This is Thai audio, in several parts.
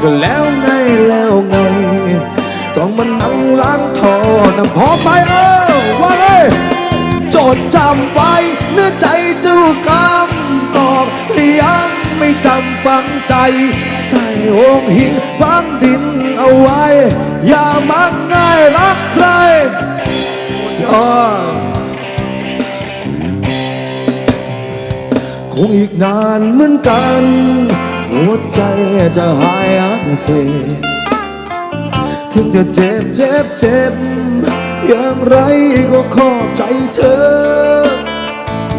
ก็แล้วไงแล้วไง ต้องมานั่งล้างท่อน้ำพอไปเออว่าเลยจดจำไว้เนื้อใจเจ้ากำบอกยังไม่จำฝังใจ ใส่องหินฝังดินเอาไว้ อย่ามักง่ายรักใครย่อคงอีกนานเหมือนกัน หัวใจจะหายอักเสบถึงจะเจ็บเจ็บเจ็บ อย่างไรก็ขอบใจเธอ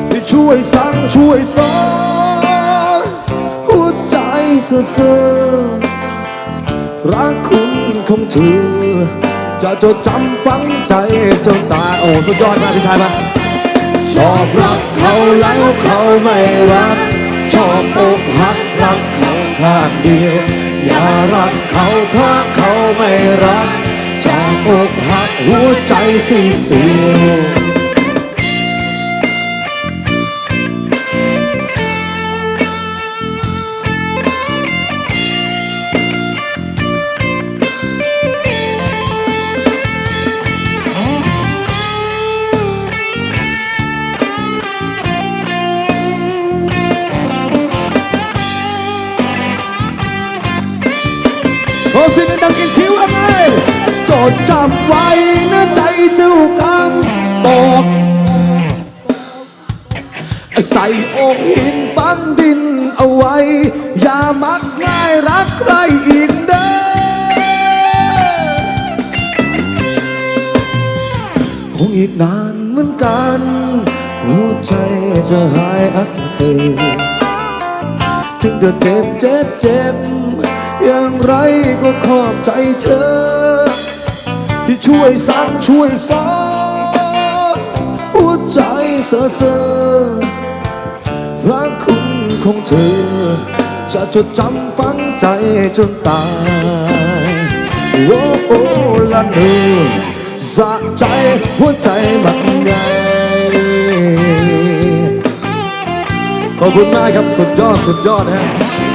ที่ช่วยสั่งช่วยสอนหัวใจเสื่อเสื่อรักคุณของเธอ จะจดจำฝังใจจนตายโอ้สุดยอดมากพี่ชายมาชอบรักเขาแล้วเขาไม่รัก ชอบอกหักรักเขา ข้างเดียว อย่ารักเขาถ้าเขาไม่รักจากอกหักหัวใจสิเสียว เสิ่งดังๆอีกทีว่าไงจดจำไว้นะใจเจ้ากำบอกใส่อกหินฝังดินเอาไว้ อย่ามักง่ายรักใครอีกเด้อคงอีกนานเหมือนกัน หัวใจจะหายอักเสบถึงจะเจ็บเจ็บเจ็บ อย่างไรก็ขอบใจเธอ ที่ช่วยสั่งช่วยสอนหัวใจเสื่อเสื่อรักคุณของเธอ จะจดจำฝังใจจนตายโอ้โอ้ละเนือสะใจหัวใจมันใหญ่ขอบคุณมากครับ สุดยอด สุดยอดนะฮะ